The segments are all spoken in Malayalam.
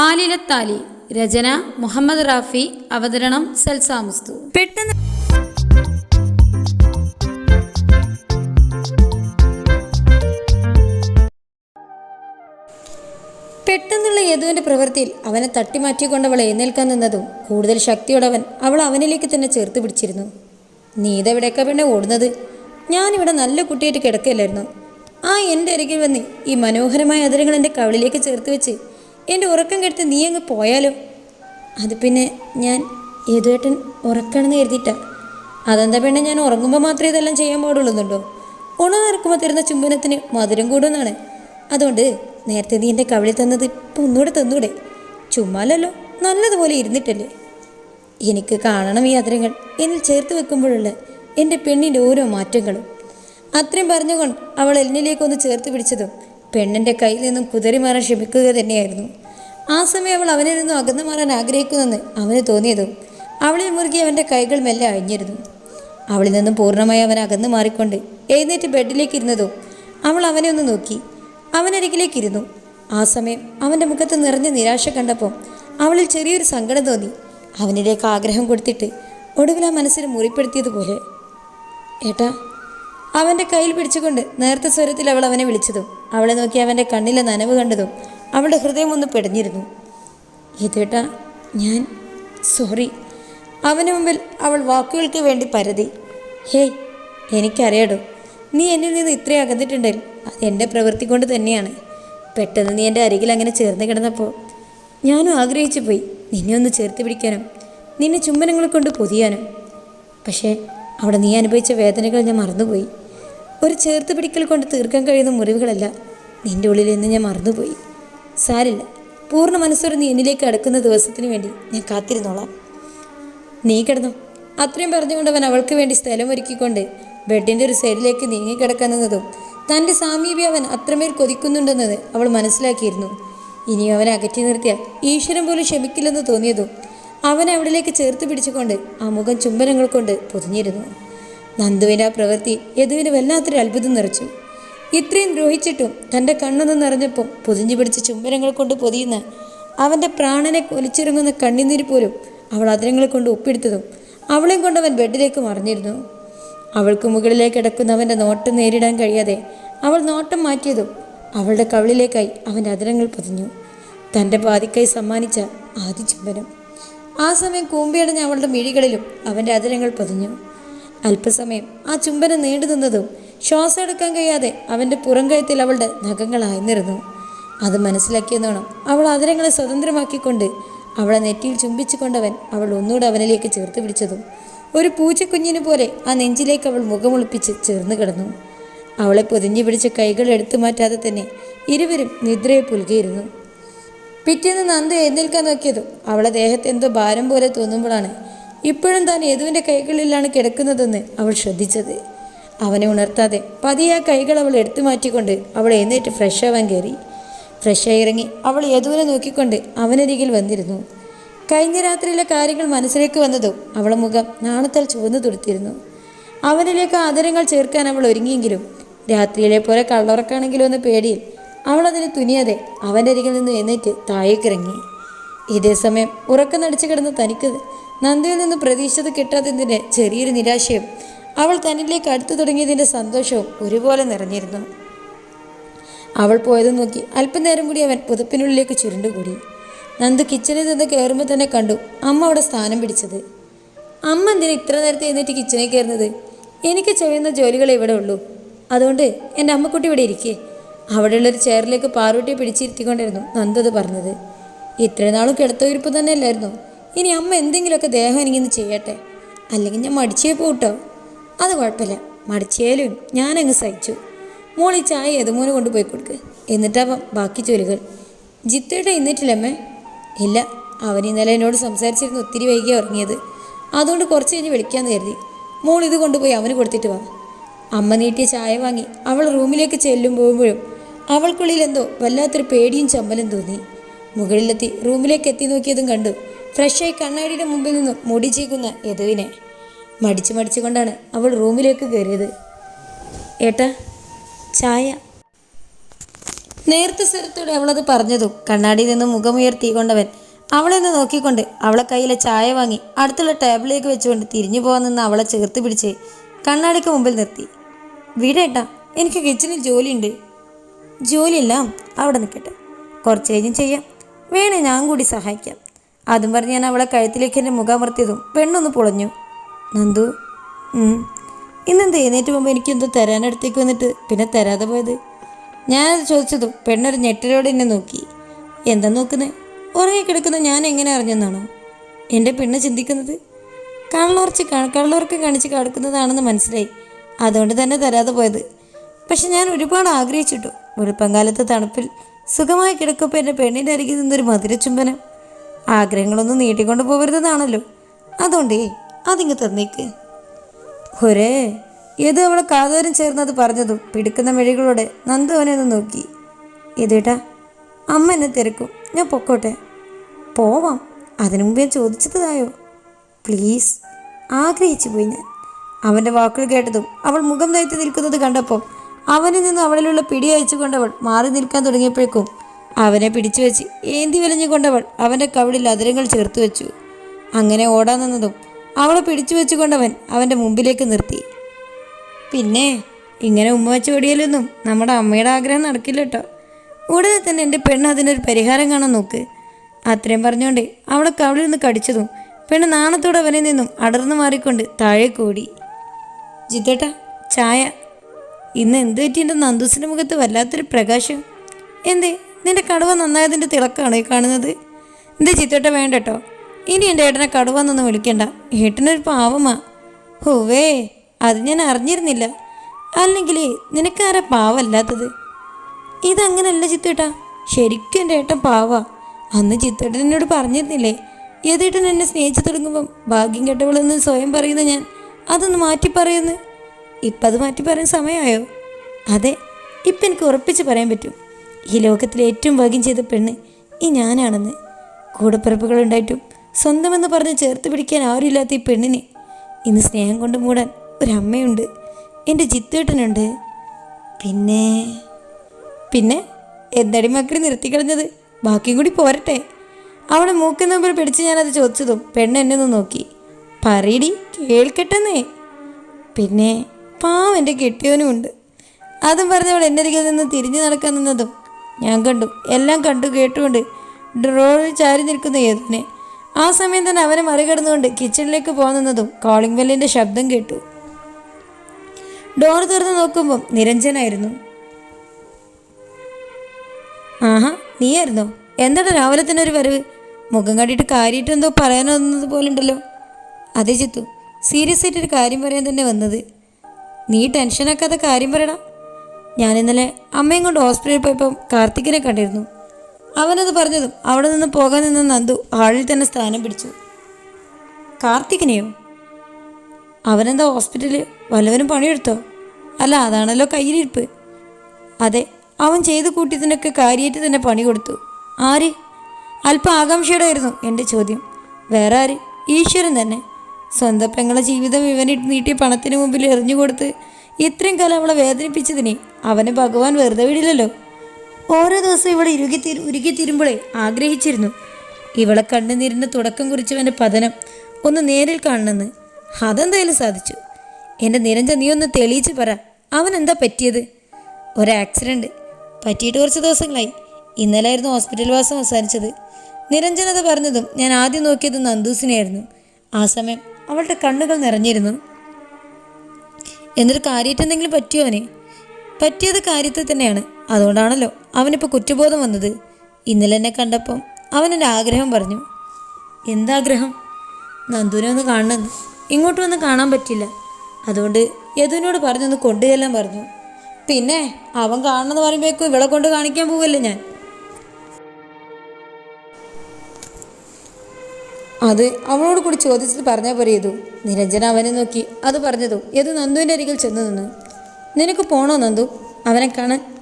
ആലിലത്താലി രചന മുഹമ്മദ് റാഫി അവതരണം സൽസാമുസ്തു പെട്ടെന്ന് പെട്ടെന്നുള്ള യദുവിന്റെ പ്രവൃത്തിയിൽ അവനെ തട്ടിമാറ്റിക്കൊണ്ട് അവൾ എഴുന്നേൽക്കാൻ നിന്നതും കൂടുതൽ ശക്തിയോടവൻ അവൾ അവനിലേക്ക് തന്നെ ചേർത്ത് പിടിച്ചിരുന്നു. നീ ഇതെവിടെയൊക്കെ പെണ്ണെ ഓടുന്നത്? ഞാനിവിടെ നല്ല കുട്ടിയായിട്ട് കിടക്കില്ലായിരുന്നു ആ എന്റെ അരികിൽ വന്ന് ഈ മനോഹരമായ അതിരങ്ങൾ എന്റെ കവിളിലേക്ക് ചേർത്ത് വെച്ച് എന്റെ ഉറക്കം കെടുത്ത് നീ അങ്ങ് പോയാലോ? അത് പിന്നെ ഞാൻ ഏതുവേട്ടൻ ഉറക്കണമെന്ന് കരുതിയിട്ടാ. അതെന്താ പെണ്ണെ ഞാൻ ഉറങ്ങുമ്പോൾ മാത്രമേ ഇതെല്ലാം ചെയ്യാൻ പാടുള്ളൂന്നുണ്ടോ? ഉണർക്കുമ്പോൾ തരുന്ന ചുംബനത്തിന് മധുരം കൂടുമെന്നാണ്. അതുകൊണ്ട് നേരത്തെ നീ എന്റെ കവിളിൽ തന്നത് ഇപ്പം ഒന്നുകൂടെ തന്നൂടെ. ചുമ്മാലല്ലോ നല്ലതുപോലെ ഇരുന്നിട്ടല്ലേ. എനിക്ക് കാണണം ഈ അതിരങ്ങൾ എന്നിൽ ചേർത്ത് വെക്കുമ്പോഴുള്ള എന്റെ പെണ്ണിന്റെ ഓരോ മാറ്റങ്ങളും. അത്രയും പറഞ്ഞുകൊണ്ട് അവൾ എന്നിലേക്കൊന്ന് ചേർത്ത് പിടിച്ചതും പെണ്ണിന്റെ കയ്യിൽ നിന്നും കുതിരി മാറാൻ ശ്രമിക്കുക തന്നെയായിരുന്നു. ആ സമയം അവൾ അവനിൽ നിന്നും അകന്നു മാറാൻ ആഗ്രഹിക്കുന്നെന്ന് അവന് തോന്നിയതും അവളിൽ മുറുകി അവന്റെ കൈകൾ മെല്ലെ അഴിഞ്ഞിരുന്നു. അവളിൽ നിന്നും പൂർണമായി അവൻ അകന്നു മാറിക്കൊണ്ട് എഴുന്നേറ്റ് ബെഡിലേക്ക് ഇരുന്നതും അവൾ അവനെ ഒന്ന് നോക്കി. അവനരികിലേക്ക് ഇരുന്നു ആ സമയം അവന്റെ മുഖത്ത് നിറഞ്ഞ നിരാശ കണ്ടപ്പോൾ അവളിൽ ചെറിയൊരു സങ്കടം തോന്നി. അവനിലേക്ക് ആഗ്രഹം കൊടുത്തിട്ട് ഒടുവിൽ ആ മനസ്സിന് മുറിപ്പെടുത്തിയതുപോലെ. ഏട്ടാ അവന്റെ കയ്യിൽ പിടിച്ചുകൊണ്ട് നേർത്ത സ്വരത്തിൽ അവൾ അവനെ വിളിച്ചതും അവളെ നോക്കി അവന്റെ കണ്ണിലെ നനവ് കണ്ടതും അവളുടെ ഹൃദയം ഒന്ന് പെടഞ്ഞിരുന്നു. ഇതേട്ടാ ഞാൻ സോറി. അവന് മുമ്പിൽ അവൾ വാക്കുകൾക്ക് വേണ്ടി പരതി. ഹേയ് എനിക്കറിയാടോ നീ എന്നിൽ നിന്ന് ഇത്രയും അകന്നിട്ടുണ്ടെങ്കിൽ അത് എന്റെ പ്രവൃത്തി കൊണ്ട് തന്നെയാണ്. പെട്ടെന്ന് നീ എന്റെ അരികിൽ അങ്ങനെ ചേർന്ന് കിടന്നപ്പോൾ ഞാനും ആഗ്രഹിച്ചു പോയി നിന്നെ ഒന്ന് ചേർത്ത് പിടിക്കാനും നിന്നെ ചുംബനങ്ങൾ കൊണ്ട് പൊതിയാനും. പക്ഷേ അവിടെ നീ അനുഭവിച്ച വേദനകൾ ഞാൻ മറന്നുപോയി. ഒരു ചേർത്ത് പിടിക്കൽ കൊണ്ട് തീർക്കാൻ കഴിയുന്ന മുറിവുകളല്ല നിന്റെ ഉള്ളിൽ നിന്ന് ഞാൻ മറന്നുപോയി. സാരില്ല. പൂർണ മനസ്സോടെ നീ എന്നിലേക്ക് അടുക്കുന്ന ദിവസത്തിന് വേണ്ടി ഞാൻ കാത്തിരുന്നോളാം. നീ കിടന്നു. അത്രയും പറഞ്ഞുകൊണ്ട് അവൻ അവൾക്ക് വേണ്ടി സ്ഥലം ഒരുക്കിക്കൊണ്ട് ബെഡിന്റെ ഒരു സൈഡിലേക്ക് നീങ്ങിക്കിടക്കുന്നതും തന്റെ സാമീപ്യം അവൻ അത്രമേൽ കൊതിക്കുന്നുണ്ടെന്നത് അവൾ മനസ്സിലാക്കിയിരുന്നു. ഇനിയും അവനെ അകറ്റി നിർത്തിയാൽ ഈശ്വരൻ പോലും ക്ഷമിക്കില്ലെന്ന് തോന്നിയതും അവനെ അവിടേക്ക് ചേർത്ത് പിടിച്ചുകൊണ്ട് ആ മുഖം ചുംബനങ്ങൾ കൊണ്ട് പൊതിഞ്ഞിരുന്നു. നന്ദുവിന്റെ ആ പ്രവൃത്തി യദുവിന് വല്ലാത്തൊരു അത്ഭുതം നിറച്ചു. ഇത്രയും ദ്രോഹിച്ചിട്ടും തന്റെ കണ്ണൊന്ന് നിറഞ്ഞപ്പോൾ പൊതിഞ്ഞു പിടിച്ച ചുംബനങ്ങൾ കൊണ്ട് പൊതിയുന്ന അവന്റെ പ്രാണനെ കൊലിച്ചിറങ്ങുന്ന കണ്ണുനീര് പോലും അവൾ അതിരങ്ങളെ കൊണ്ട് ഒപ്പിടുത്തതും അവളെയും കൊണ്ട് അവൻ ബെഡിലേക്ക് മറിഞ്ഞിരുന്നു. അവൾക്ക് മുകളിലേക്ക് കിടക്കുന്ന അവന്റെ നോട്ടം നേരിടാൻ കഴിയാതെ അവൾ നോട്ടം മാറ്റിയതും അവളുടെ കവിളിലേക്കായി അവന്റെ അതിരങ്ങൾ പൊതിഞ്ഞു. തന്റെ പാതിക്കായി സമ്മാനിച്ച ആദ്യ ചുംബനം. ആ സമയം കൂമ്പിയടഞ്ഞ അവളുടെ മിഴികളിലും അവന്റെ അതിരങ്ങൾ പൊതിഞ്ഞു. അല്പസമയം ആ ചുംബനം നീണ്ടു നിന്നതും ശ്വാസം എടുക്കാൻ കഴിയാതെ അവന്റെ പുറം കഴുത്തിൽ അവളുടെ നഖങ്ങൾ ആയിരുന്നിരുന്നു അത് മനസ്സിലാക്കിയെന്നോണം അവൾ അതിരങ്ങളെ സ്വതന്ത്രമാക്കിക്കൊണ്ട് അവളെ നെറ്റിയിൽ ചുംബിച്ചുകൊണ്ടവൻ അവൾ ഒന്നുകൂടെ അവനിലേക്ക് ചേർത്ത് പിടിച്ചതും ഒരു പൂച്ചക്കുഞ്ഞിനു പോലെ ആ നെഞ്ചിലേക്ക് അവൾ മുഖമൊളിപ്പിച്ച് ചേർന്ന് കിടന്നു. അവളെ പൊതിഞ്ഞു പിടിച്ച കൈകൾ എടുത്തു മാറ്റാതെ തന്നെ ഇരുവരും നിദ്രയെ പുൽകിയിരുന്നു. പിറ്റേന്ന് നന്ദ എഴുന്നേൽക്കാൻ നോക്കിയതും അവളെ ദേഹത്ത് എന്തോ ഭാരം പോലെ തോന്നുമ്പോഴാണ് ഇപ്പോഴും താൻ യദുവിന്റെ കൈകളിലാണ് കിടക്കുന്നതെന്ന് അവൾ ശ്രദ്ധിച്ചത്. അവനെ ഉണർത്താതെ പതിയെ ആ കൈകൾ അവൾ എടുത്തു മാറ്റിക്കൊണ്ട് അവൾ എഴുന്നേറ്റ് ഫ്രഷ് ആവാൻ കയറി. ഫ്രഷായി ഇറങ്ങി അവൾ യദുവിനെ നോക്കിക്കൊണ്ട് അവനരികിൽ വന്നിരുന്നു. കഴിഞ്ഞ രാത്രിയിലെ കാര്യങ്ങൾ മനസ്സിലേക്ക് വന്നതും അവളെ മുഖം നാണത്താൽ ചുവന്നു തുടുത്തിരുന്നു. അവനിലേക്ക് ആദരങ്ങൾ ചേർക്കാൻ അവൾ ഒരുങ്ങിയെങ്കിലും രാത്രിയിലെ പോലെ കള്ളറക്കാണെങ്കിലോ എന്ന പേടിയിൽ അവൾ അതിന് തുനിയാതെ അവന്റെ അരികിൽ നിന്ന് എഴുന്നേറ്റ് താഴേക്കിറങ്ങി ഇതേ സമയം ഉറക്കം നടിച്ചു കിടന്ന തനിക്ക് നന്ദിയിൽ നിന്ന് പ്രതീക്ഷിച്ചത് കിട്ടാത്തതിന്റെ ചെറിയൊരു നിരാശയും അവൾ തന്നിലേക്ക് അടുത്തു തുടങ്ങിയതിന്റെ സന്തോഷവും ഒരുപോലെ നിറഞ്ഞിരുന്നു. അവൾ പോയത് നോക്കി അല്പനേരം കൂടി അവൻ പുതപ്പിനുള്ളിലേക്ക് ചുരുണ്ടുകൂടി. നന്ദു കിച്ചണിൽ നിന്ന് കയറുമ്പോൾ തന്നെ കണ്ടു അമ്മ അവിടെ സ്ഥാനം പിടിച്ചത്. അമ്മ എന്തിനാ ഇത്ര നേരത്തെ എഴുന്നേറ്റ് കിച്ചണിൽ കയറുന്നത്? എനിക്ക് ചെയ്യുന്ന ജോലികൾ ഇവിടെ ഉള്ളൂ. അതുകൊണ്ട് എന്റെ അമ്മക്കുട്ടി ഇവിടെ ഇരിക്കേ. അവിടെയുള്ളൊരു ചെയറിലേക്ക് പിടിച്ചിരുത്തിക്കൊണ്ടിരുന്നു നന്ദു അത് പറഞ്ഞത്. ഇത്രനാളും നാളും കിടത്തുയിരിപ്പ് തന്നെ അല്ലായിരുന്നു ഇനി അമ്മ എന്തെങ്കിലുമൊക്കെ ദേഹം എനിക്കൊന്ന് ചെയ്യട്ടെ? അല്ലെങ്കിൽ ഞാൻ മടിച്ചേ പോട്ടോ അത് കുഴപ്പമില്ല. മടിച്ചേലും ഞാനങ്ങ് സഹിച്ചു. മോൾ ഈ ചായ യദുമോന് കൊണ്ടുപോയി കൊടുക്ക്. എന്നിട്ടാവാം ബാക്കി ജോലികൾ. ജിത്തയുടെ ഇന്നിട്ടില്ലമ്മേ ഇല്ല അവൻ ഇന്നലെ എന്നോട് സംസാരിച്ചിരുന്നു ഒത്തിരി വൈകിയാണ് ഉറങ്ങിയത്. അതുകൊണ്ട് കുറച്ച് കഴിഞ്ഞ് വിളിക്കാമെന്ന് കരുതി. മോൾ ഇത് കൊണ്ടുപോയി അവന് കൊടുത്തിട്ട് വാ. അമ്മ നീട്ടിയ ചായ വാങ്ങി അവൾ റൂമിലേക്ക് ചെല്ലും പോകുമ്പോഴും അവൾക്കുള്ളിൽ എന്തോ വല്ലാത്തൊരു പേടിയും ചമ്മലും തോന്നി. മുകളിലെത്തി റൂമിലേക്ക് എത്തി നോക്കിയതും കണ്ടു. ഫ്രഷായി കണ്ണാടിയുടെ മുമ്പിൽ നിന്നും മുടി ചീക്കുന്ന യദുവിനെ. മടിച്ച് മടിച്ചുകൊണ്ടാണ് അവൾ റൂമിലേക്ക് കയറിയത്. ഏട്ടാ ചായ. നേരത്തെ സ്വരത്തോടെ അവളത് പറഞ്ഞതും കണ്ണാടിയിൽ നിന്ന് മുഖമുയർത്തിക്കൊണ്ടവൻ അവളെ നിന്ന് നോക്കിക്കൊണ്ട് അവളെ കയ്യിലെ ചായ വാങ്ങി അടുത്തുള്ള ടേബിളിലേക്ക് വെച്ചുകൊണ്ട് തിരിഞ്ഞു പോകാൻ നിന്ന് അവളെ ചേർത്ത് പിടിച്ച് കണ്ണാടിക്ക് മുമ്പിൽ നിർത്തി. വീടേട്ടാ എനിക്ക് കിച്ചണിൽ ജോലിയുണ്ട്. ജോലിയില്ല അവിടെ നിൽക്കട്ടെ. കുറച്ച് കഴിഞ്ഞ് ചെയ്യാം. വേണേ ഞാൻ കൂടി സഹായിക്കാം. അതും പറഞ്ഞ് ഞാൻ അവളെ കഴുത്തിലേക്ക് എന്റെ മുഖമർത്തിയതും പെണ്ണൊന്ന് പൊളഞ്ഞു. നന്ദു. ഇന്നെന്ത് എഴുന്നേറ്റ് പോകുമ്പോൾ എനിക്കെന്തോ തരാനടുത്തേക്ക് വന്നിട്ട് പിന്നെ തരാതെ പോയത്? ഞാൻ ചോദിച്ചത് പെണ്ണൊരു ഞെട്ടലോടെ എന്നെ നോക്കി. എന്താ നോക്കുന്നത് ഉറങ്ങിക്കിടക്കുന്ന ഞാൻ എങ്ങനെ അറിഞ്ഞെന്നാണോ? എന്റെ പെണ്ണ് ചിന്തിക്കുന്നത്? കള്ളുറച്ച് കള്ളുറക്കം കാണിച്ച് കടക്കുന്നതാണെന്ന് മനസ്സിലായി. അതുകൊണ്ട് തന്നെ തരാതെ പോയത്. പക്ഷെ ഞാൻ ഒരുപാട് ആഗ്രഹിച്ചിട്ടു. വെളുപ്പങ്കാലത്തെ തണുപ്പിൽ സുഖമായി കിടക്കുമ്പോൾ എന്റെ പെണ്ണിന്റെ അരികിൽ നിന്നൊരു മധുരചുംബനം. ആഗ്രഹങ്ങളൊന്നും നീട്ടിക്കൊണ്ട് പോകരുതെന്നാണല്ലോ അതുകൊണ്ടേ അതിങ്ങ് തന്നേക്ക്. ഒരേ ഏത് അവളെ കാതോരം ചേർന്നത് പറഞ്ഞതും പിടിക്കുന്ന മെഴികളോടെ നന്ദു അവനെ ഒന്ന് നോക്കി. ഇതേട്ടാ അമ്മ എന്നെ തിരക്കും. ഞാൻ പൊക്കോട്ടെ. പോവാം. അതിനു മുമ്പ് ഞാൻ ചോദിച്ചതായോ? പ്ലീസ് ആഗ്രഹിച്ചു പോയി ഞാൻ. അവന്റെ വാക്കുകൾ കേട്ടതും അവൾ മുഖം തയ്ത്ത് നിൽക്കുന്നത് കണ്ടപ്പോൾ അവനിൽ നിന്ന് അവളിലുള്ള പിടി അയച്ചുകൊണ്ടവൾ മാറി നിൽക്കാൻ തുടങ്ങിയപ്പോഴേക്കും അവനെ പിടിച്ചു വെച്ച് ഏന്തി വലിഞ്ഞുകൊണ്ടവൾ അവന്റെ കവിളിൽ അതിരങ്ങൾ ചേർത്ത് വെച്ചു. അങ്ങനെ ഓടാൻ നിന്നതും അവളെ പിടിച്ചു വെച്ചുകൊണ്ടവൻ അവന്റെ മുമ്പിലേക്ക് നിർത്തി. പിന്നെ ഇങ്ങനെ ഉമ്മ വെച്ച് ഓടിയാലൊന്നും നമ്മുടെ അമ്മയുടെ ആഗ്രഹം നടക്കില്ല കേട്ടോ ഉടനെ തന്നെ എന്റെ പെണ്ണ് അതിനൊരു പരിഹാരം കാണാൻ നോക്ക്. അത്രയും പറഞ്ഞുകൊണ്ട് അവളെ കവിളിൽ നിന്ന് കടിച്ചതും പെണ്ണ് നാണത്തോടെ അവനിൽ നിന്നും അടർന്നു മാറിക്കൊണ്ട് താഴെ കൂടി. ജിത്തേട്ടാ ചായ. ഇന്ന് എന്ത് പറ്റി എന്റെ നന്ദൂസിന്റെ മുഖത്ത് വല്ലാത്തൊരു പ്രകാശം? എന്തേ നിന്റെ കടുവ നന്നായതിന്റെ തിളക്കാണോ ഈ കാണുന്നത്? എന്തേ ചിത്തേട്ട വേണ്ട കേട്ടോ ഇനി എന്റെ ഏട്ടനെ കടുവന്നൊന്നും വിളിക്കണ്ട. ഏട്ടനൊരു പാവമാ. ഹോവേ അത് ഞാൻ അറിഞ്ഞിരുന്നില്ല. അല്ലെങ്കിൽ നിനക്കാരാ പാവല്ലാത്തത്? ഇതങ്ങനല്ല ചിത്തേട്ടാ. ശരിക്കും എന്റെ ഏട്ടൻ പാവാ. അന്ന് ചിത്തേട്ടൻ എന്നോട് പറഞ്ഞിരുന്നില്ലേ ഏതേട്ടൻ എന്നെ സ്നേഹിച്ചു തുടങ്ങുമ്പം ഭാഗ്യം കെട്ടവളെന്ന് സ്വയം പറയുന്ന ഞാൻ അതൊന്ന് മാറ്റി പറയുന്നു? ഇപ്പം അത് മാറ്റി പറയാൻ സമയമായോ? അതെ ഇപ്പം എനിക്ക് ഉറപ്പിച്ച് പറയാൻ പറ്റും. ഈ ലോകത്തിലെ ഏറ്റവും ഭാഗ്യം ചെയ്ത പെണ്ണ് ഈ ഞാനാണെന്ന്. കൂടപ്പിറപ്പുകളുണ്ടായിട്ടും സ്വന്തമെന്ന് പറഞ്ഞ് ചേർത്ത് പിടിക്കാൻ ആരുമില്ലാത്ത ഈ പെണ്ണിനെ. ഇന്ന് സ്നേഹം കൊണ്ട് മൂടാൻ ഒരമ്മയുണ്ട്. എന്റെ ജിത്തേട്ടനുണ്ട്. പിന്നെ? പിന്നെ എന്തടി മക്കളി നിർത്തിക്കളഞ്ഞത് ബാക്കിയും കൂടി പോരട്ടെ. അവളെ മൂക്കുന്ന നമ്പർ പിടിച്ച് ഞാനത് ചോദിച്ചതും പെണ്ണ് എന്നെ ഒന്ന് നോക്കി. പറയടി കേൾക്കട്ടെന്നേ. പിന്നെ പാവം എന്റെ കെട്ടിയവനുമുണ്ട് അതും പറഞ്ഞവൾ എന്റെ അരികിൽ നിന്ന് തിരിഞ്ഞു നടക്കാൻ നിന്നതും ഞാൻ കണ്ടു. എല്ലാം കണ്ടു കേട്ടുകൊണ്ട് ഡ്രോറിൽ ചാരി നിൽക്കുന്ന യേതുവിനെ ആ സമയം തന്നെ അവനെ മറികടന്നുകൊണ്ട് കിച്ചണിലേക്ക് പോകുന്നതും കോളിംഗ് ബെല്ലിന്റെ ശബ്ദം കേട്ടു. ഡോർ തുറന്ന് നോക്കുമ്പോൾ നിരഞ്ജനായിരുന്നു. ആഹാ നീയായിരുന്നോ? എന്താണ് രാവിലെ തന്നെ ഒരു വരവ്? മുഖം കണ്ടിട്ട് കാര്യമായിട്ട് എന്തോ പറയാനൊന്നത് പോലെ ഉണ്ടല്ലോ അതെ ചിത്തു സീരിയസ് ആയിട്ടൊരു കാര്യം പറയാൻ തന്നെ വന്നത്. നീ ടെൻഷനാക്കാത്ത കാര്യം പറയടാ. ഞാൻ ഇന്നലെ അമ്മയും കൊണ്ട് ഹോസ്പിറ്റലിൽ പോയപ്പം കാർത്തികിനെ കണ്ടിരുന്നു. അവനത് പറഞ്ഞതും അവിടെ നിന്ന് പോകാൻ നിന്ന നന്ദു ആളിൽ തന്നെ സ്ഥാനം പിടിച്ചു. കാർത്തികിനെയോ? അവനെന്താ ഹോസ്പിറ്റലിൽ വല്ലവനും പണിയെടുത്തോ? അല്ല അതാണല്ലോ കയ്യിലിരിപ്പ്. അതെ അവൻ ചെയ്തു കൂട്ടിയതിനൊക്കെ കാര്യമായിട്ട് തന്നെ പണി കൊടുത്തു. ആര്? അല്പം ആകാംക്ഷയുടെ ആയിരുന്നു എന്റെ ചോദ്യം. വേറെ ആര്? ഈശ്വരൻ തന്നെ. സ്വന്തം പെങ്ങളെ ജീവിതം ഇവനിട്ട് നീട്ടിയ പണത്തിന് മുമ്പിൽ എറിഞ്ഞു കൊടുത്ത് ഇത്രയും കാലം അവളെ വേദനിപ്പിച്ചതിനെ അവനെ ഭഗവാൻ വെറുതെ വിടില്ലല്ലോ. ഓരോ ദിവസവും ഇവിടെ ഇറുകി തീരു ഉരുകിത്തീരുമ്പോഴേ ആഗ്രഹിച്ചിരുന്നു. ഇവളെ കണ്ണുനീരിന്റെ തുടക്കം കുറിച്ചവന്റെ പതനം ഒന്ന് നേരിൽ കാണണമെന്ന്. അതെന്തായാലും സാധിച്ചു. എന്റെ നിരഞ്ജ നീ ഒന്ന് തെളിയിച്ച് പറ. അവൻ എന്താ പറ്റിയത്? ഒരാക്സിഡന്റ് പറ്റിയിട്ട് കുറച്ച് ദിവസങ്ങളായി. ഇന്നലായിരുന്നു ഹോസ്പിറ്റൽ വാസം അവസാനിച്ചത്. നിരഞ്ജനത പറഞ്ഞതും ഞാൻ ആദ്യം നോക്കിയത് നന്ദൂസിനെയായിരുന്നു. ആ സമയം അവളുടെ കണ്ണുകൾ നിറഞ്ഞിരുന്നു. എന്നൊരു കാര്യമായിട്ട് എന്തെങ്കിലും പറ്റിയോ അവന്? പറ്റിയത് കാര്യത്തിൽ തന്നെയാണ്. അതുകൊണ്ടാണല്ലോ അവനിപ്പോൾ കുറ്റബോധം വന്നത്. ഇന്നലെ എന്നെ കണ്ടപ്പം അവൻ എന്റെ ആഗ്രഹം പറഞ്ഞു. എന്താഗ്രഹം നന്ദുവിനെ ഒന്ന് കാണണം ഇങ്ങോട്ട് വന്ന് കാണാൻ പറ്റില്ല. അതുകൊണ്ട് യദുവിനോട് പറഞ്ഞൊന്ന് കൊണ്ടുചെല്ലാൻ പറഞ്ഞു. പിന്നെ അവൻ കാണണമെന്ന് പറയുമ്പോഴേക്കും ഇവളെ കൊണ്ട് കാണിക്കാൻ പോവല്ലേ ഞാൻ. അത് അവളോട് കൂടി ചോദിച്ചിട്ട് പറഞ്ഞാൽ പോരെ യദു. നിരഞ്ജന അവനെ നോക്കി. അത് പറഞ്ഞതു യദു നന്ദുവിന്റെ അരികിൽ ചെന്ന് നിന്നു. നിനക്ക് പോണോ നന്ദു? അവനെ കാണാൻ.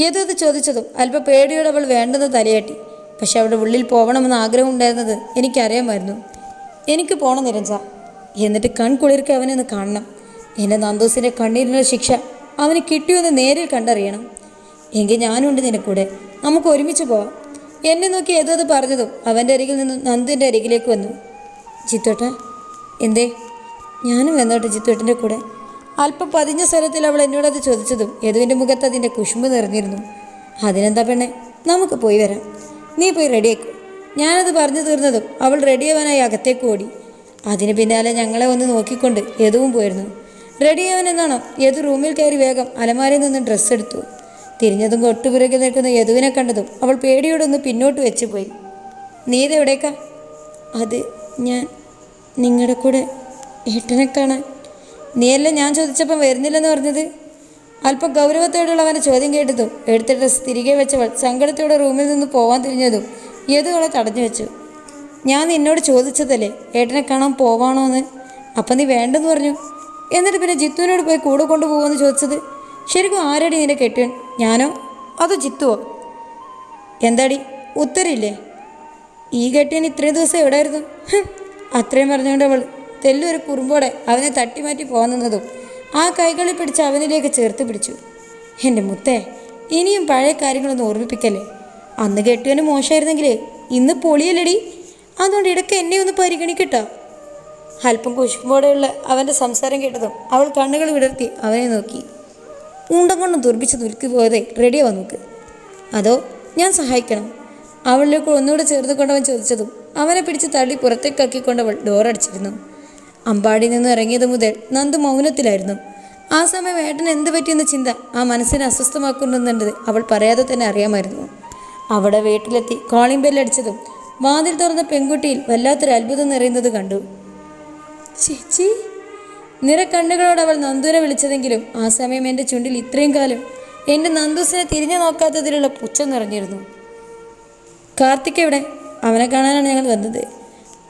യദു അത് ചോദിച്ചതും അല്പം പേടിയോടെ അവൾ വേണ്ടെന്ന് തലയാട്ടി. പക്ഷെ അവളുടെ ഉള്ളിൽ പോകണമെന്ന് ആഗ്രഹം ഉണ്ടായിരുന്നത് എനിക്കറിയാമായിരുന്നു. എനിക്ക് പോണം നിരഞ്ജ. എന്നിട്ട് കൺകുളിർക്ക് അവനെ ഒന്ന് കാണണം. എന്റെ നന്ദോസിന്റെ കണ്ണീരിനുള്ള ശിക്ഷ അവന് കിട്ടിയെന്ന് നേരിൽ കണ്ടറിയണം. എങ്കിൽ ഞാനുണ്ട് നിന്റെ കൂടെ. നമുക്ക് ഒരുമിച്ച് പോവാം. എന്നെ നോക്കി ഏതോ അത് പറഞ്ഞതും അവന്റെ അരികിൽ നിന്ന് നന്ദിന്റെ അരികിലേക്ക് വന്നു. ജിത്തോട്ട എന്തേ? ഞാനും വന്നോട്ടെ ചിത്തോട്ടിന്റെ കൂടെ. അല്പം പതിഞ്ഞ സ്വരത്തിൽ അവൾ എന്നോടത് ചോദിച്ചതും യദുവിന്റെ മുഖത്ത് അതിന്റെ കുശുമ്പ് നിറഞ്ഞിരുന്നു. അതിനെന്താ പെണ്ണെ? നമുക്ക് പോയി വരാം. നീ പോയി റെഡിയാക്കൂ. ഞാനത് പറഞ്ഞു തീർന്നതും അവൾ റെഡിയാവാനായി അകത്തേക്ക് ഓടി. അതിന് പിന്നാലെ ഞങ്ങളെ ഒന്ന് നോക്കിക്കൊണ്ട് യദുവും പോയിരുന്നു. റെഡിയാവാൻ എന്നാണോ? യദു റൂമിൽ കയറി വേഗം അലമാരയിൽ നിന്ന് ഡ്രസ്സ് എടുത്തു. തിരിഞ്ഞതും കൊട്ടുപിറകെ നിൽക്കുന്ന യദുവിനെ കണ്ടതും അവൾ പേടിയോടൊന്ന് പിന്നോട്ട് വെച്ച് പോയി. നീ ഇതെവിടേക്കാ അത് ഞാൻ നിങ്ങളുടെ കൂടെ ഏട്ടനെ കാണാൻ നീയല്ല ഞാൻ ചോദിച്ചപ്പം വരുന്നില്ലെന്ന് പറഞ്ഞത്? അല്പം ഗൗരവത്തോടുള്ള അവന്റെ ചോദ്യം കേട്ടതും എടുത്ത ഡ്രസ്സ് തിരികെ വെച്ചവൾ സങ്കടത്തോടെ റൂമിൽ നിന്ന് പോവാൻ തിരിഞ്ഞതും ഏതുകളെ തടഞ്ഞു വെച്ചു. ഞാൻ നിന്നോട് ചോദിച്ചതല്ലേ ഏട്ടനെ കാണാൻ പോവാണോ എന്ന്? അപ്പം നീ വേണ്ടെന്ന് പറഞ്ഞു. എന്നിട്ട് പിന്നെ ജിത്തുവിനോട് പോയി കൂടെ കൊണ്ടുപോകുമെന്ന് ചോദിച്ചത്? ശരിക്കും ആരടി നിന്റെ കെട്ടിയൻ? ഞാനോ? അതോ ജിത്തുവോ? എന്താടി ഉത്തരയില്ലേ ഈ കെട്ടിയൻ ഇത്രയും ദിവസം എവിടെയായിരുന്നു. അത്രയും പറഞ്ഞുകൊണ്ട് അവൾ തെല്ലൊരു കുറുമ്പോടെ അവനെ തട്ടിമാറ്റി പോകുന്നതും ആ കൈകളിൽ പിടിച്ച് അവനിലേക്ക് ചേർത്ത് പിടിച്ചു. എന്റെ മുത്തേ ഇനിയും പഴയ കാര്യങ്ങളൊന്നും ഓർമ്മിപ്പിക്കല്ലേ? അന്ന് കെട്ടിയവന് മോശമായിരുന്നെങ്കിലേ ഇന്ന് പൊളിയല്ലടി. അതുകൊണ്ട് ഇടയ്ക്ക് എന്നെ ഒന്ന് പരിഗണിക്കട്ടോ. അല്പം കുശുമ്പോടെയുള്ള അവന്റെ സംസാരം കേട്ടതും അവൾ കണ്ണുകൾ വിടർത്തി അവനെ നോക്കി. ഊണ്ടം കൊണ്ടും ദുർഭിച്ച് നുരുക്കി പോയതേ റെഡിയാവാൻ നോക്ക് അതോ ഞാൻ സഹായിക്കണം. അവളിലേക്ക് ഒന്നുകൂടെ ചേർന്ന് കൊണ്ടവൻ ചോദിച്ചതും അവനെ പിടിച്ച് തള്ളി പുറത്തേക്കാക്കിക്കൊണ്ടവൾ ഡോറടിച്ചിരുന്നു. അമ്പാടി നിന്ന് ഇറങ്ങിയത് മുതൽ നന്ദു മൗനത്തിലായിരുന്നു. ആ സമയം ഏട്ടൻ എന്ത് പറ്റിയെന്ന ചിന്ത ആ മനസ്സിനെ അസ്വസ്ഥമാക്കുന്നുണ്ടെന്നത് അവൾ പറയാതെ തന്നെ അറിയാമായിരുന്നു. അവിടെ വീട്ടിലെത്തി കോളിംഗ് ബെല്ലടിച്ചതും വാതിൽ തുറന്ന പെൺകുട്ടിയിൽ വല്ലാത്തൊരു അത്ഭുതം നിറയുന്നത് കണ്ടു. ചേച്ചി നിറക്കണ്ണുകളോട് അവൾ നന്ദുവിനെ വിളിച്ചതെങ്കിലും ആ സമയം എന്റെ ചുണ്ടിൽ ഇത്രയും കാലം എന്റെ നന്ദുസിനെ തിരിഞ്ഞു നോക്കാത്തതിലുള്ള പുച്ഛം നിറഞ്ഞിരുന്നു. കാർത്തിക് എവിടെ? അവനെ കാണാനാണ് ഞങ്ങൾ വന്നത്.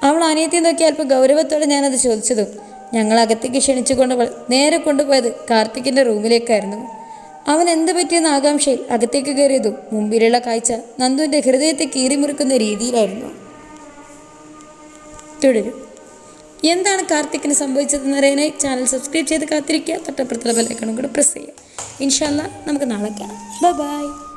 അവൾ അനിയത്തി നോക്കി അല്പം ഗൗരവത്തോടെ ഞാനത് ചോദിച്ചതും ഞങ്ങൾ അകത്തേക്ക് ക്ഷണിച്ചുകൊണ്ടവൾ നേരെ കൊണ്ടുപോയത് കാർത്തിക്കിന്റെ റൂമിലേക്കായിരുന്നു. അവൻ എന്ത് പറ്റിയെന്ന ആകാംക്ഷയിൽ അകത്തേക്ക് കയറിയതും മുമ്പിലുള്ള കാഴ്ച നന്ദുവിന്റെ ഹൃദയത്തെ കീറിമുറുക്കുന്ന രീതിയിലായിരുന്നു. തുടരും. എന്താണ് കാർത്തിക്കിന് സംഭവിച്ചതെന്ന് അറിയാനായി ചാനൽ സബ്സ്ക്രൈബ് ചെയ്ത് കാത്തിരിക്കുക. തൊട്ടപ്പുറത്തുള്ള ബെല്ലൈക്കണും കൂടെ പ്രസ് ചെയ്യുക. ഇൻഷാല്ല നമുക്ക് നാളെ കാണാം. ബൈ